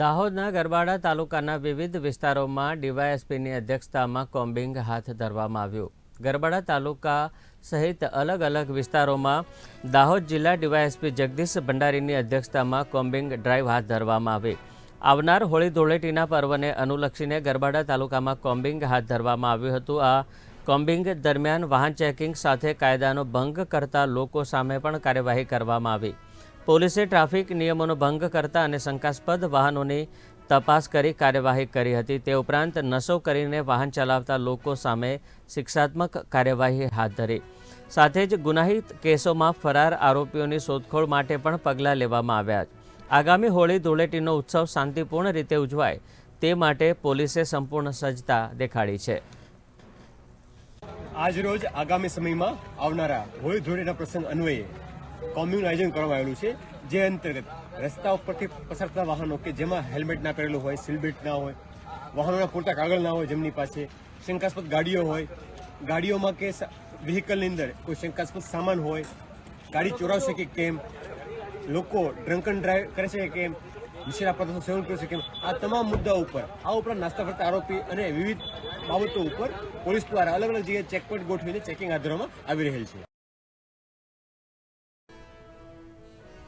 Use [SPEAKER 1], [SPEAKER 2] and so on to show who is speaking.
[SPEAKER 1] દાહોદના ગરબાડા તાલુકાના વિવિધ વિસ્તારોમાં ડીવાયએસપીની અધ્યક્ષતામાં કોમ્બિંગ હાથ ધરવામાં આવ્યું. ગરબાડા તાલુકા સહિત અલગ અલગ વિસ્તારોમાં દાહોદ જિલ્લા ડીવાયએસપી જગદીશ ભંડારીની અધ્યક્ષતામાં કોમ્બિંગ ડ્રાઈવ હાથ ધરવામાં આવી. આવનાર હોળી ધૂળેટીના પર્વને અનુલક્ષીને ગરબાડા તાલુકામાં કોમ્બિંગ હાથ ધરવામાં આવ્યું હતું. આ કોમ્બિંગ દરમિયાન વાહન ચેકિંગ સાથે કાયદાનો ભંગ કરતા લોકો સામે પણ કાર્યવાહી કરવામાં આવી. પોલીસે ટ્રાફિક નિયમોનો ભંગ કરતા અને શંકાસ્પદ વાહનોની તપાસ કરી કાર્યવાહી કરી હતી. તે ઉપરાંત નશો કરીને વાહન ચલાવતા લોકો સામે શિક્ષાત્મક કાર્યવાહી હાથ ધરી. સાથે જ ગુનાહિત કેસોમાં ફરાર આરોપીઓની શોધખોળ માટે પણ પગલાં લેવામાં આવ્યા. આગામી હોળી ધૂળેટીનો ઉત્સવ શાંતિપૂર્ણ રીતે ઉજવાય તે માટે પોલીસે સંપૂર્ણ સજ્જતા દેખાડી છે.
[SPEAKER 2] આજરોજ આગામી સમયમાં આવનારા હોળી ધૂળેટીના પ્રસંગ અન્વયે કોમ્યુનું આયોજન કરવામાં આવેલું છે, જે અંતર્ગત રસ્તા ઉપરથી પસાર થતા વાહનો કે જેમાં હેલ્મેટ ના પહેરેલું હોય સીલબેલ્ટ ના હોય, વાહનોના પૂરતા કાગળ ના હોય જેમની પાસે શંકાસ્પદ ગાડીઓ હોય, ગાડીઓમાં કે વ્હીકલની અંદર કોઈ શંકાસ્પદ સામાન હોય, ગાડી ચોરાવશે કે કેમ, લોકો ડ્રંકન ડ્રાઈવ કરે છે કે કેમ નિશેરા પદાર્થનું સેવન કરે છે કેમ, આ તમામ મુદ્દાઓ ઉપર, આ ઉપરાંત નાસ્તા ફરતા આરોપી અને વિવિધ બાબતો ઉપર પોલીસ દ્વારા અલગ અલગ જગ્યાએ ચેકપોઇન્ટ ગોઠવીને ચેકિંગ હાથ ધરવામાં આવી રહેલ છે.